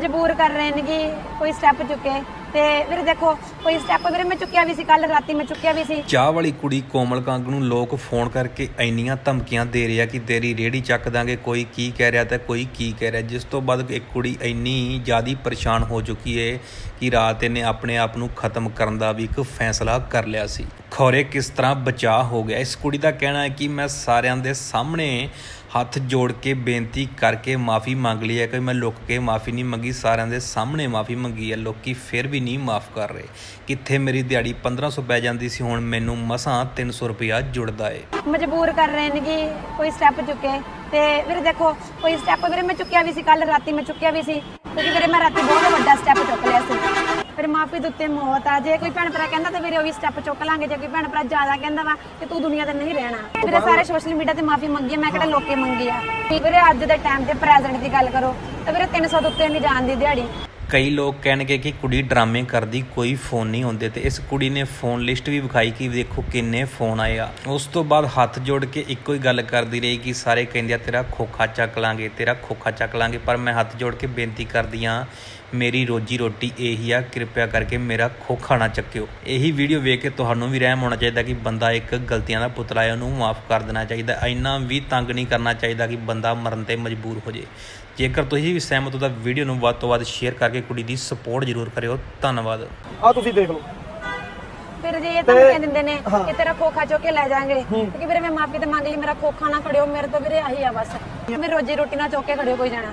ਮਜਬੂਰ ਕਰ ਰਹੇ ਨੇ ਕਿ ਕੋਈ ਸਟੈਪ ਚੁੱਕੇ। ਤੇ ਵੀਰੇ ਦੇਖੋ, ਕੋਈ ਸਟੈਪ ਵੀਰੇ ਮੈਂ ਚੁੱਕਿਆ ਵੀ ਸੀ ਕੱਲ ਰਾਤੀ ਮੈਂ ਚੁੱਕਿਆ ਵੀ ਸੀ। ਚਾਹ ਵਾਲੀ ਕੁੜੀ ਕੋਮਲ ਕੰਗ ਨੂੰ ਲੋਕ ਫੋਨ ਕਰਕੇ ਇੰਨੀਆਂ ਧਮਕੀਆਂ ਦੇ ਰਿਹਾ ਕਿ ਤੇਰੀ ਰੇੜੀ ਚੱਕ ਦਾਂਗੇ, ਕੋਈ ਕੀ ਕਹਿ ਰਿਹਾ ਤੇ ਕੋਈ ਕੀ ਕਹਿ ਰਿਹਾ। ਜਿਸ ਤੋਂ ਬਾਅਦ ਇੱਕ ਕੁੜੀ ਇੰਨੀ ਜ਼ਿਆਦੀ ਪਰੇਸ਼ਾਨ ਹੋ ਚੁੱਕੀ ਏ ਕਿ ਰਾਤ ਇਹਨੇ ਆਪਣੇ ਆਪ ਨੂੰ ਖਤਮ ਕਰਨ ਦਾ ਵੀ ਇੱਕ ਫੈਸਲਾ ਕਰ ਲਿਆ ਸੀ। ਖੌਰੇ ਕਿਸ ਤਰ੍ਹਾਂ ਬਚਾਅ ਹੋ ਗਿਆ? ਇਸ ਕੁੜੀ ਦਾ ਕਹਿਣਾ ਹੈ ਕਿ ਮੈਂ ਸਾਰਿਆਂ ਦੇ ਸਾਹਮਣੇ ਹੱਥ ਜੋੜ ਕੇ ਬੇਨਤੀ ਕਰਕੇ ਮਾਫੀ ਮੰਗ ਲਈ ਹੈ ਕਿ ਮੈਂ ਲੁੱਕ ਕੇ ਮਾਫੀ ਨਹੀਂ ਮੰਗੀ, ਸਾਰਿਆਂ ਦੇ ਸਾਹਮਣੇ ਮਾਫੀ ਮੰਗੀ ਹੈ, ਲੋਕੀ ਫਿਰ ਵੀ ਨਹੀਂ ਮਾਫ ਕਰ ਰਹੇ। ਕਿੱਥੇ ਮੇਰੀ ਦਿਹਾੜੀ 1500 ਪੈ ਜਾਂਦੀ ਸੀ, ਹੁਣ ਮੈਨੂੰ ਮਸਾਂ 300 ਰੁਪਇਆ ਜੁੜਦਾ ਏ। ਮਜਬੂਰ ਕਰ ਰਹੇ ਨੇ ਕਿ ਕੋਈ ਸਟੈਪ ਚੁੱਕੇ। ਤੇ ਵੀਰੇ ਦੇਖੋ, ਕੋਈ ਸਟੈਪ ਵੀਰੇ ਮੈਂ ਚੁੱਕਿਆ ਵੀ ਸੀ ਕੱਲ ਰਾਤੀ ਮੈਂ ਚੁੱਕਿਆ ਵੀ ਸੀ। ਕਿਉਂਕਿ ਵੀਰੇ ਮੈਂ ਰਾਤੀ ਬਹੁਤ ਮਾਫੀ ਦੇ ਉੱਤੇ ਮੌਤ ਆ। ਜੇ ਕੋਈ ਭੈਣ ਭਰਾ ਕਹਿੰਦਾ ਤਾਂ ਵੀਰੇ ਉਹ ਵੀ ਸਟੈਪ ਚੁੱਕ ਲਾਂਗੇ। ਜੇ ਕੋਈ ਭੈਣ ਭਰਾ ਜ਼ਿਆਦਾ ਕਹਿੰਦਾ ਵਾ ਕਿ ਤੂੰ ਦੁਨੀਆ ਤੇ ਨਹੀਂ ਰਹਿਣਾ। ਵੀਰੇ ਸਾਰੇ ਸੋਸ਼ਲ ਮੀਡੀਆ ਤੇ ਮਾਫੀ ਮੰਗੀ ਆ ਮੈਂ ਕਿਹੜਾ ਲੋਕੇ ਮੰਗੀ ਆ? ਵੀਰੇ ਅੱਜ ਦੇ ਟਾਈਮ ਤੇ ਪ੍ਰੈਜ਼ੈਂਟ ਦੀ ਗੱਲ ਕਰੋ। ਤਾਂ ਵੀਰੇ 300 ਤੋਂ ਉੱਤੇ ਨਹੀਂ ਜਾਣ ਦੀ ਦਿਹਾੜੀ। ਕਈ ਲੋਕ ਕਹਿਣਗੇ ਕਿ ਕੁੜੀ ਡਰਾਮੇ ਕਰਦੀ, ਕੋਈ ਫੋਨ ਨਹੀਂ ਹੁੰਦੇ ਤੇ ਇਸ ਕੁੜੀ ਨੇ ਫੋਨ ਲਿਸਟ ਵੀ ਵਿਖਾਈ ਕਿ ਦੇਖੋ ਕਿੰਨੇ ਫੋਨ ਆਏ ਆ। ਉਸ ਤੋਂ ਬਾਅਦ ਹੱਥ ਜੋੜ ਕੇ ਇੱਕੋ ਹੀ ਗੱਲ ਕਰਦੀ ਰਹੀ ਕਿ ਸਾਰੇ ਕਹਿੰਦੇ ਆ, ਤੇਰਾ ਖੋਖਾ ਚੱਕ ਲਾਂਗੇ, ਤੇਰਾ ਖੋਖਾ ਚੱਕ ਲਾਂਗੇ। ਪਰ ਮੈਂ ਹੱਥ ਜੋੜ ਕੇ ਬੇਨਤੀ ਕਰਦੀ ਆ ਮੇਰੀ ਰੋਜੀ ਰੋਟੀ ਇਹੀ ਆ, ਕਿਰਪਾ ਕਰਕੇ ਮੇਰਾ ਖੋਖਾ ਨਾ ਚੱਕਿਓ। ਇਹੀ ਵੀਡੀਓ ਵੇਖ ਕੇ ਤੁਹਾਨੂੰ ਵੀ ਰਹਿਮ ਹੋਣਾ ਚਾਹੀਦਾ ਕਿ ਬੰਦਾ ਇੱਕ ਗਲਤੀਆਂ ਦਾ ਪੁਤਲਾ ਹੈ ਉਹਨੂੰ ਮਾਫ ਕਰ ਦੇਣਾ ਚਾਹੀਦਾ। ਇੰਨਾ ਵੀ ਤੰਗ ਨਹੀਂ ਕਰਨਾ ਚਾਹੀਦਾ ਕਿ ਬੰਦਾ ਮਰਨ ਤੇ ਮਜਬੂਰ ਹੋ ਜੇ ਜੇਕਰ ਤੁਸੀਂ ਵੀ ਸਹਿਮਤ ਹੋ ਤਾਂ ਵੀਡੀਓ ਨੂੰ ਵੱਧ ਤੋਂ ਵੱਧ ਸ਼ੇਅਰ ਕਰਕੇ ਕੁੜੀ ਦੀ ਸਪੋਰਟ ਜ਼ਰੂਰ ਕਰਿਓ। ਧੰਨਵਾਦ। ਆ ਤੁਸੀਂ ਦੇਖ ਲਓ। ਫਿਰ ਜੇ ਇਹ ਧਮਕੀਆਂ ਦਿੰਦੇ ਨੇ ਕਿ ਤੇਰਾ ਖੋਖਾ ਚੁੱਕ ਕੇ ਲੈ ਜਾਾਂਗੇ ਕਿਉਂਕਿ ਵੀਰੇ ਮੈਂ ਮਾਫੀ ਤੇ ਮੰਗ ਲਈ ਮੇਰਾ ਖੋਖਾ ਨਾ ਖੜਿਓ ਮੇਰੇ ਤੋਂ ਵੀਰੇ ਆਹੀ ਆ ਬਸ। ਮੈਂ ਰੋਜੀ ਰੋਟੀ ਨਾ ਚੁੱਕ ਕੇ ਖੜਿਓ ਕੋਈ ਜਾਣਾ।